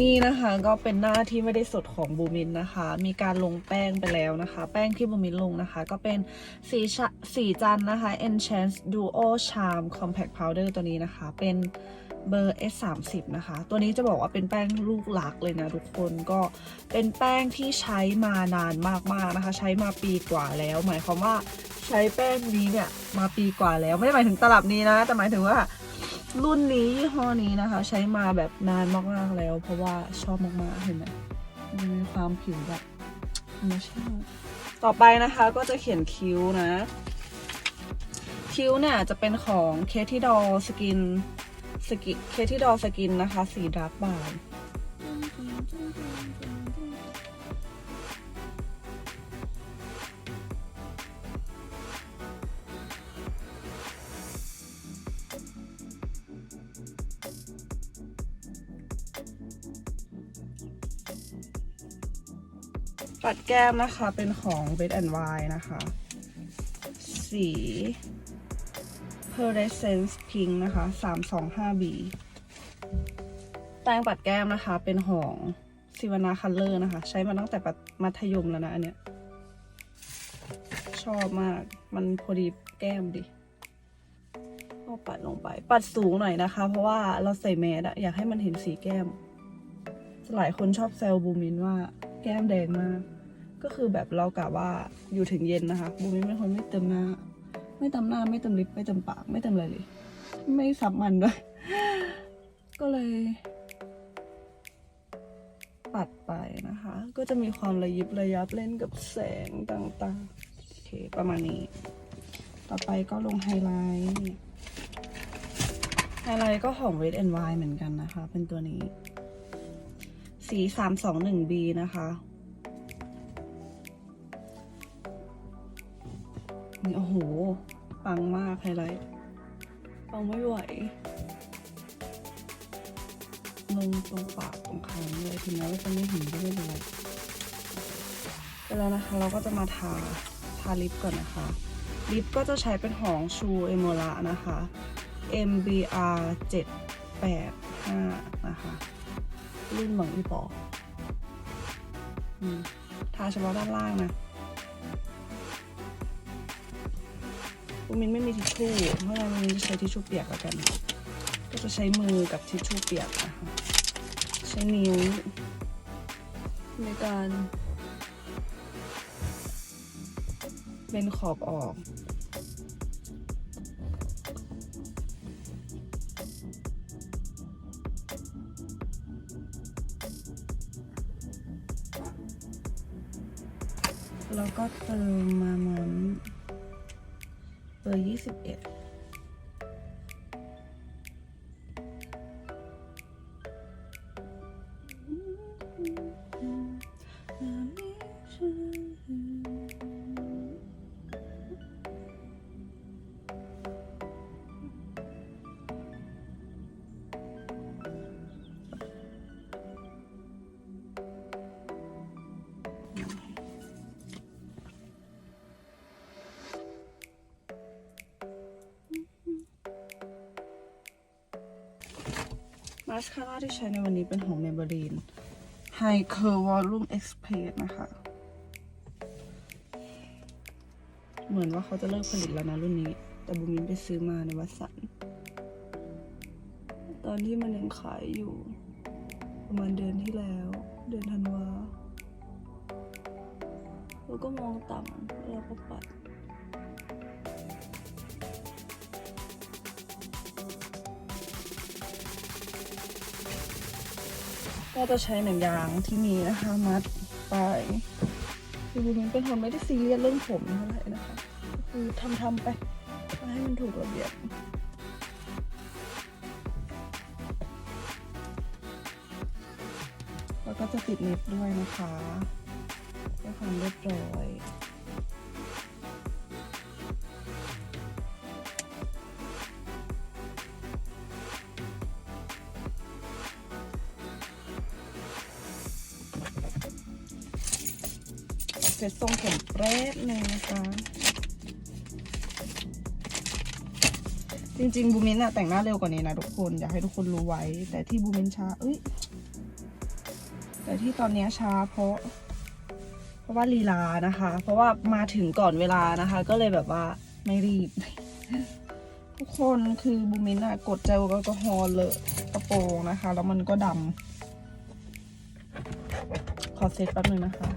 นี่นะคะก็เป็นหน้าที่ไม่ได้สดของบูมินนะคะ มีการลงแป้งไปแล้วนะคะ แป้งที่บูมินลงนะคะ ก็เป็นสีชสีจันนะคะ Enchant Duo Charm Compact Powder ตัวนี้นะคะ เป็นเบอร์ S30 นะคะ ตัวนี้จะบอกว่าเป็นแป้งลูกหลักเลยนะทุกคนก็เป็นแป้งที่ใช้มานานมากๆนะคะ ใช้มาปีกว่าแล้ว หมายความว่าใช้แป้งนี้เนี่ยมาปีกว่าแล้ว ไม่ได้หมายถึงตลับนี้นะ แต่หมายถึงว่า รุ่นนี้ยี่ห้อนี้นะคะ ใช้มาแบบนานมากๆแล้ว เพราะว่าชอบมากๆเห็นไหมมันมีความผิวแบบธรรมชาติต่อไปนะคะก็จะเขียนคิ้วนะ คิ้วเนี่ยจะเป็นของเคที่ดอสกินสกิเคที่ดอสกินนะคะ สีดาร์กบราว ปัดแก้มนะคะเป็นของ Wet and Wild นะคะ สี Pearlescence Pink นะคะ 325B แป้งปัดแก้มนะคะเป็นของซิวานาคัลเลอร์นะคะ ใช้มาตั้งแต่ปัดมัธยมแล้วนะอันเนี้ย ชอบมากมันพอดีแก้มดิก็ปัดลงไป ปัดสูงหน่อยนะคะ เพราะว่าเราใส่แมสอะอยากให้มันเห็นสีแก้ม หลายคนชอบแซวบูมินว่า ก้มแดงมาก ก็คือแบบเรากะว่าอยู่ถึงเย็นนะคะบูมิเป็นคนไม่เติมหน้า ไม่เติมหน้าไม่เติมลิปไม่เติมปากไม่เติมอะไรเลย ไม่ซับมันด้วย ก็เลย ปัดไปนะคะ ก็จะมีความระยิบระยับเล่นกับแสงต่างๆโอเคประมาณนี้ ต่อไปก็ลงไฮไลท์ไฮไลท์ก็ของ Red and Wine เหมือนกันนะคะ เป็นตัวนี้ สี 321B นะคะนี่โอ้โห ปังมากไฮไลท์ปังไม่ไหว ลงตรงปากตรงคางเลยถึงแม้ว่าจะไม่เห็นก็ไม่เป็นไรไปแล้วนะคะ เราก็จะมาทา ทาลิปก่อนนะคะ ลิปก็จะใช้เป็นของชูเอโมระนะคะ MBR 785 นะคะรุ่นบางอีปอทาเฉพาะด้านล่างนะอุมินไม่มีทิชชู่เพราะฉะนั้นมินจะใช้ทิชชู่เปียกแล้วกัน ก็จะใช้มือกับทิชชู่เปียกนะคะใช้นิ้วในการเป็นขอบออก แล้วก็เติมมาเหมือนเบอร์ยี่สิบเอ็ด สคาร่าที่ใช้ในวันนี้เป็นของ Maybelline High Curve Volume Express นะคะ เหมือนว่าเขาจะเลิกผลิตแล้วนะรุ่นนี้ แต่บูมินไปซื้อมาในวัดสัน ตอนที่มันยังขายอยู่ ประมาณเดือนที่แล้ว เดือนธันวา แล้วก็มองต่ำแล้วก็ปัด ก็จะใช้หนังยางที่มีนะคะมัดไปคือบูมินเป็นคนไม่ได้ซีเรียสเรื่องผมเท่าไหร่นะคะ คือทำทำๆไปให้มันถูกระเบียบแล้วก็จะติดเน็บด้วยนะคะเพื่อความเรียบร้อย เสร็จทรงผมแป๊บหนึงนะคะ จริงๆบูมินอะแต่งหน้าเร็วกว่านี้นะทุกคน อยากให้ทุกคนรู้ไว้ แต่ที่บูมินช้า เอ้ย แต่ที่ตอนนี้ช้าเพราะ เพราะว่าลีลานะคะ เพราะว่ามาถึงก่อนเวลานะคะ ก็เลยแบบว่าไม่รีบ ทุกคนคือบูมินอะกดเจลแอลกอฮอล์เลอะกระโปรงนะคะ แล้วมันก็ดำขอเซตแป๊บนึงนะคะ